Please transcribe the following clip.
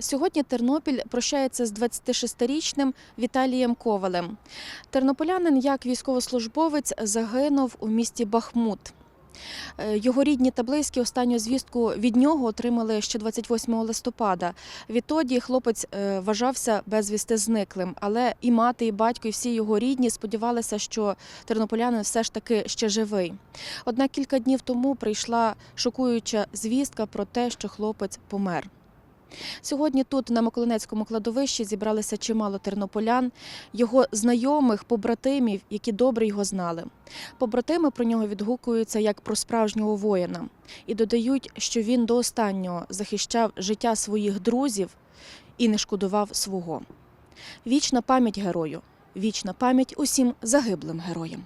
Сьогодні Тернопіль прощається з 26-річним Віталієм Ковалем. Тернополянин, як військовослужбовець, загинув у місті Бахмут. Е, Його рідні та близькі останню звістку від нього отримали ще 28 листопада. Відтоді хлопець е, вважався безвісти зниклим, але і мати, і батько, і всі його рідні сподівалися, що тернополянин все ж таки ще живий. Однак кілька днів тому прийшла шокуюча звістка про те, що хлопець помер. Сьогодні тут, на Миколинецькому кладовищі, зібралися чимало тернополян, його знайомих, побратимів, які добре його знали. Побратими про нього відгукуються як про справжнього воїна і додають, що він до останнього захищав життя своїх друзів і не шкодував свого. Вічна пам'ять герою, вічна пам'ять усім загиблим героям.